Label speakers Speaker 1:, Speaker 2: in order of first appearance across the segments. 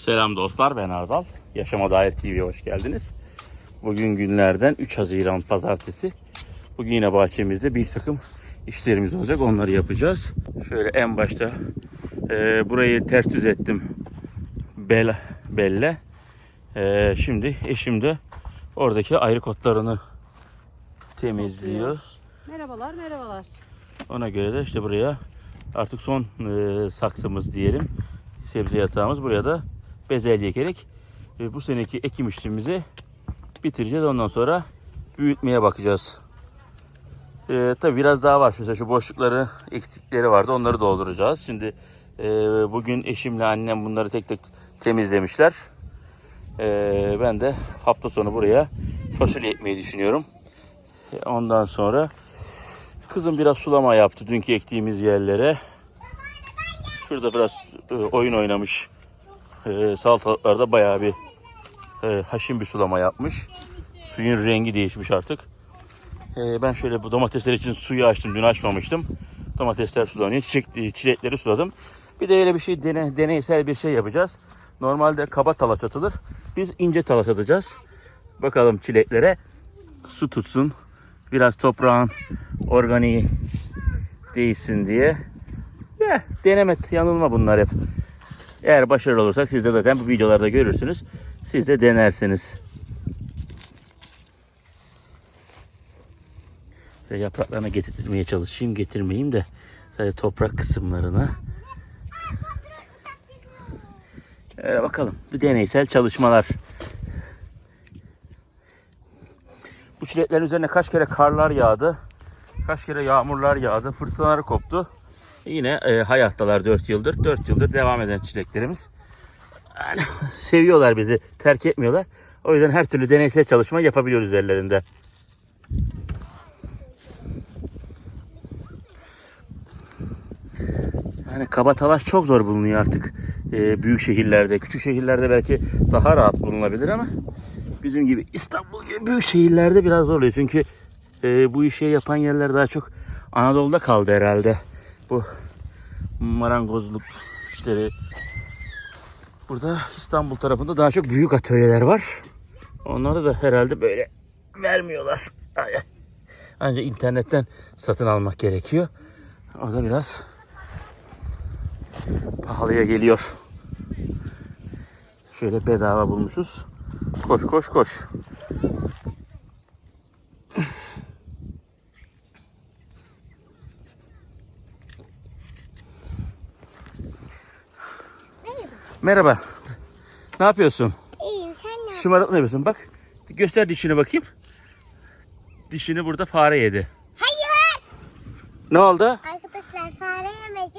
Speaker 1: Selam dostlar ben Ardal. Yaşama Dair TV'ye hoş geldiniz. Bugün günlerden 3 Haziran Pazartesi. Bugün yine bahçemizde bir takım işlerimiz olacak. Onları yapacağız. Şöyle en başta e, burayı ters düz ettim. Bel, belle. E, şimdi eşim de oradaki ayrı kotlarını temizliyor.
Speaker 2: Merhabalar, merhabalar.
Speaker 1: Ona göre de işte buraya artık son e, saksımız diyelim. Sebze yatağımız. Buraya da bezelye ekerek e, bu seneki ekim işlemimizi bitireceğiz. Ondan sonra büyütmeye bakacağız. E, tabii biraz daha var. Mesela şu boşlukları, eksikleri vardı. Onları dolduracağız. Şimdi e, bugün eşimle annem bunları tek tek temizlemişler. E, ben de hafta sonu buraya fasulye ekmeyi düşünüyorum. E, Ondan sonra Kızım biraz sulama yaptı dünkü ektiğimiz yerlere. Şurada biraz e, oyun oynamış. E, salatalıklarda bayağı bir e, haşin bir sulama yapmış. Suyun rengi değişmiş artık. E, ben şöyle bu domatesler için suyu açtım. Dün açmamıştım. Domatesler sulanıyor. Çiçek, e, çilekleri suladım. Bir de öyle bir şey dene, deneysel bir şey yapacağız. Normalde kaba talaş atılır. Biz ince talaş atacağız. Bakalım çileklere su tutsun. Biraz toprağın organiği değişsin diye. Ya deneme yanılma bunlar hep. Eğer başarılı olursak siz de zaten bu videolarda görürsünüz. Siz de denersiniz. Ve yapraklarına getirmeye çalışayım. Getirmeyeyim de sadece toprak kısımlarına. Ee, bakalım. Bir deneysel çalışmalar. Bu çileklerin üzerine kaç kere karlar yağdı. Kaç kere yağmurlar yağdı. Fırtınalar koptu. Yine e, hayattalar 4 yıldır. 4 yıldır devam eden çileklerimiz. Yani, seviyorlar bizi. Terk etmiyorlar. O yüzden her türlü deneysel çalışma yapabiliyoruz ellerinde. Yani kaba çok zor bulunuyor artık. e, büyük şehirlerde. Küçük şehirlerde belki daha rahat bulunabilir ama bizim gibi İstanbul gibi büyük şehirlerde biraz zor oluyor. Çünkü e, bu işi yapan yerler daha çok Anadolu'da kaldı herhalde. Bu marangozluk işleri. Burada İstanbul tarafında daha çok büyük atölyeler var. Onları da herhalde böyle vermiyorlar. Ancak internetten satın almak gerekiyor. O da biraz pahalıya geliyor. Şöyle bedava bulmuşuz. Koş koş koş. Merhaba. Ne yapıyorsun?
Speaker 3: İyiyim sen ne yapıyorsun?
Speaker 1: Şımarık ne yapıyorsun? Bak. Göster dişini bakayım. Dişini burada fare yedi.
Speaker 3: Hayır.
Speaker 1: Ne oldu?
Speaker 3: Arkadaşlar fare yemedi.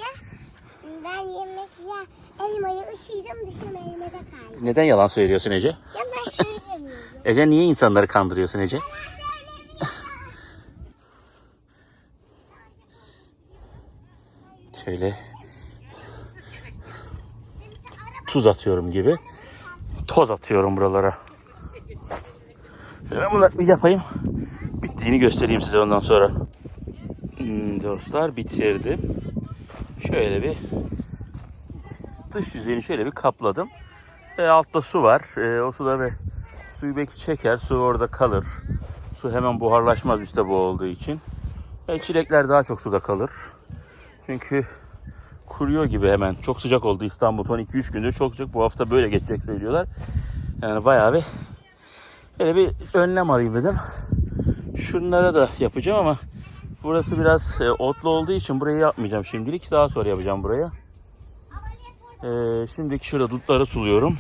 Speaker 3: Ben yemek ya elmayı ısırdım dışım elmede kaldı.
Speaker 1: Neden yalan söylüyorsun Ece?
Speaker 3: Yalan söylemiyorum.
Speaker 1: Ece niye insanları kandırıyorsun Ece? Şöyle tuz atıyorum gibi. Toz atıyorum buralara. Şöyle ben bunları bir yapayım. Bittiğini göstereyim size ondan sonra. Hmm, dostlar bitirdim. Şöyle bir dış yüzeyini şöyle bir kapladım. E, altta su var. E, o suda ve suyu belki çeker. Su orada kalır. Su hemen buharlaşmaz üstte bu olduğu için. E, çilekler daha çok suda kalır. Çünkü kuruyor gibi hemen. Çok sıcak oldu İstanbul son 2-3 gündür. Çok sıcak. Bu hafta böyle geçecek söylüyorlar. Yani bayağı bir böyle bir önlem alayım dedim. Şunlara da yapacağım ama burası biraz e, otlu olduğu için burayı yapmayacağım şimdilik. Daha sonra yapacağım buraya. Ee, şimdiki şurada dutları suluyorum.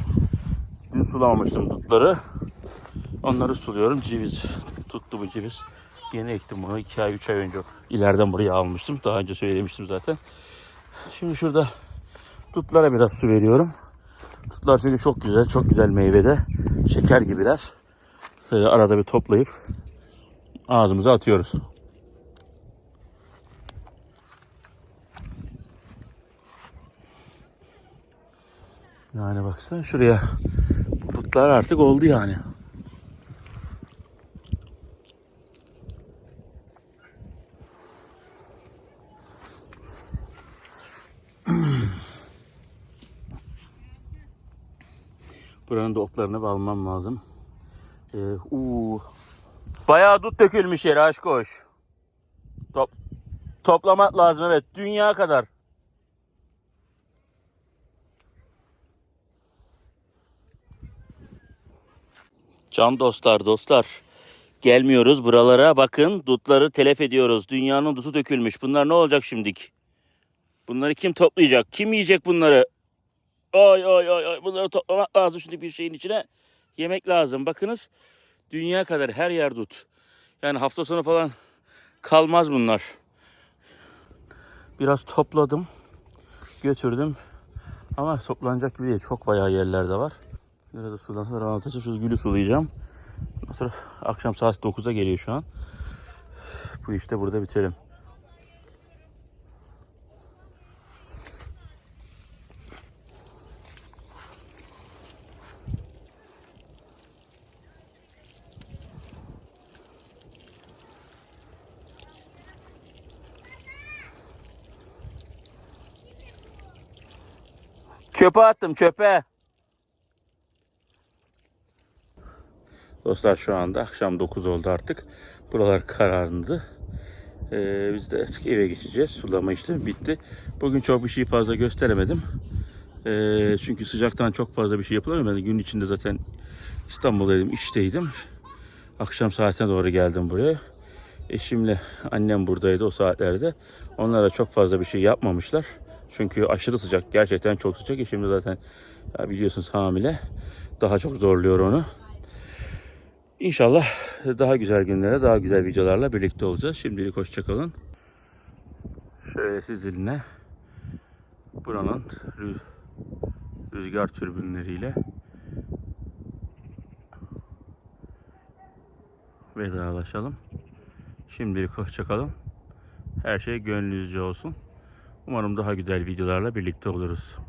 Speaker 1: Dün sulamamıştım dutları. Onları suluyorum. Ceviz tuttu bu ceviz. Yeni ektim bunu. 2 ay 3 ay önce ileriden buraya almıştım. Daha önce söylemiştim zaten. Şimdi şurada dutlara biraz su veriyorum. Dutlar çünkü çok güzel, çok güzel meyvede. Şeker gibiler. Şöyle arada bir toplayıp ağzımıza atıyoruz. Yani baksana şuraya. Dutlar artık oldu yani. Buranın da otlarını almam lazım. Ee, uu. Bayağı dut dökülmüş yere aşk hoş. Top, toplamak lazım evet. Dünya kadar. Can dostlar dostlar. Gelmiyoruz buralara bakın dutları telef ediyoruz. Dünyanın dutu dökülmüş. Bunlar ne olacak şimdik? Bunları kim toplayacak? Kim yiyecek bunları? Ay ay ay ay bunları toplamak lazım şimdi bir şeyin içine. Yemek lazım. Bakınız dünya kadar her yer dut. Yani hafta sonu falan kalmaz bunlar. Biraz topladım. Götürdüm. Ama toplanacak gibi değil. Çok bayağı yerlerde var. Nerede sudan sonra anlatacağım. Şu gülü sulayacağım. Sonra akşam saat 9'a geliyor şu an. Bu işte burada bitelim. Çöpe attım çöpe. Dostlar şu anda akşam 9 oldu artık. Buralar kararındı. Ee, biz de artık eve geçeceğiz. Sulama işlemi bitti. Bugün çok bir şey fazla gösteremedim. Ee, çünkü sıcaktan çok fazla bir şey yapılamıyor. Ben gün içinde zaten İstanbul'daydım, işteydim. Akşam saatine doğru geldim buraya. Eşimle annem buradaydı o saatlerde. Onlara çok fazla bir şey yapmamışlar. Çünkü aşırı sıcak. Gerçekten çok sıcak. Eşim de zaten ya biliyorsunuz hamile. Daha çok zorluyor onu. İnşallah daha güzel günlere, daha güzel videolarla birlikte olacağız. Şimdilik hoşçakalın. Şöyle sizinle buranın rü- rüzgar türbinleriyle vedalaşalım. Şimdilik hoşçakalın. Her şey gönlünüzce olsun. Umarım daha güzel videolarla birlikte oluruz.